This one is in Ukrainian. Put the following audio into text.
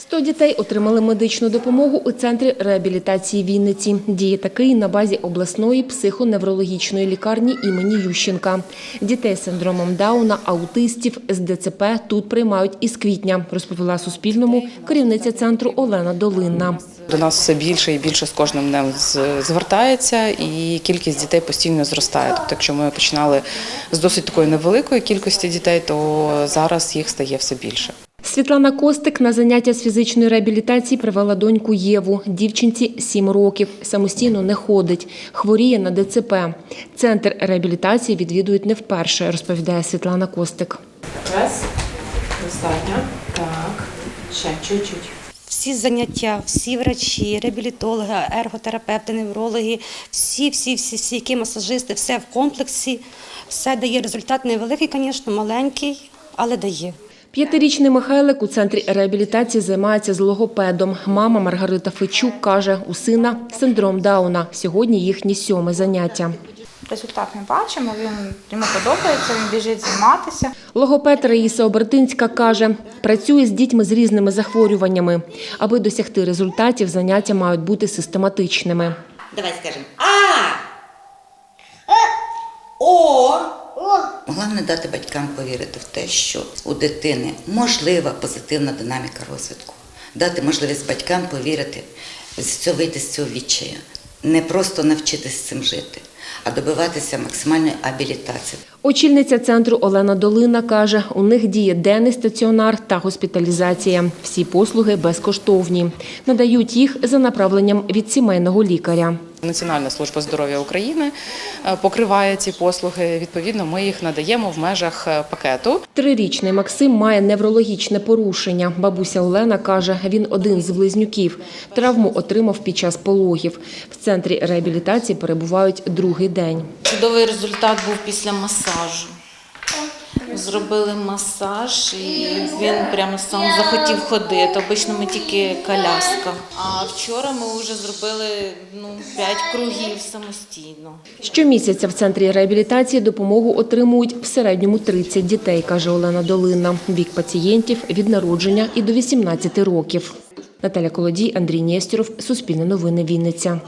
100 дітей отримали медичну допомогу у центрі реабілітації Вінниці. Діє такий на базі обласної психоневрологічної лікарні імені Ющенка. Дітей з синдромом Дауна, аутистів з ДЦП тут приймають із квітня, розповіла Суспільному керівниця центру Олена Долинна. До нас все більше і більше з кожним днем звертається, і кількість дітей постійно зростає. Тобто, якщо ми починали з досить такої невеликої кількості дітей, то зараз їх стає все більше. Світлана Костик на заняття з фізичної реабілітації привела доньку Єву. Дівчинці 7 років. Самостійно не ходить. Хворіє на ДЦП. Центр реабілітації відвідують не вперше, розповідає Світлана Костик. Раз, достатньо. Так, ще чуть-чуть. Всі заняття, всі врачі, реабілітологи, ерготерапевти, неврологи, всі, всі, всі, всі, які масажисти, все в комплексі, все дає результат невеликий, звісно, маленький, але дає. П'ятирічний Михайлик у центрі реабілітації займається з логопедом. Мама Маргарита Фечук каже, у сина синдром Дауна. Сьогодні їхнє сьоме заняття. Результат ми бачимо, він йому подобається, він біжить займатися. Логопед Раїса Обертинська каже, працює з дітьми з різними захворюваннями. Аби досягти результатів, заняття мають бути систематичними. Давай скажемо А. О. Головне дати батькам повірити в те, що у дитини можлива позитивна динаміка розвитку. Дати можливість батькам повірити, з цього вийти з цього відчаю. Не просто навчитись цим жити, а добиватися максимальної абілітації. Очільниця центру Олена Долина каже, у них діє денний стаціонар та госпіталізація. Всі послуги безкоштовні. Надають їх за направленням від сімейного лікаря. Національна служба здоров'я України е, покриває ці послуги. Відповідно, ми їх надаємо в межах е, пакету. Трирічний Максим має неврологічне порушення. Бабуся Олена каже, він один з близнюків. Травму отримав під час пологів. В центрі реабілітації перебувають другий день. Чудовий результат був після масажу. Зробили масаж, і він прямо сам захотів ходити. Обично ми тільки коляска. А вчора ми вже зробили ну, 5 кругів самостійно. Щомісяця в центрі реабілітації допомогу отримують в середньому 30 дітей, каже Олена Долина. Вік пацієнтів від народження і до 18 років. Наталя Колодій, Андрій Нєстєров, Суспільне новини, Вінниця.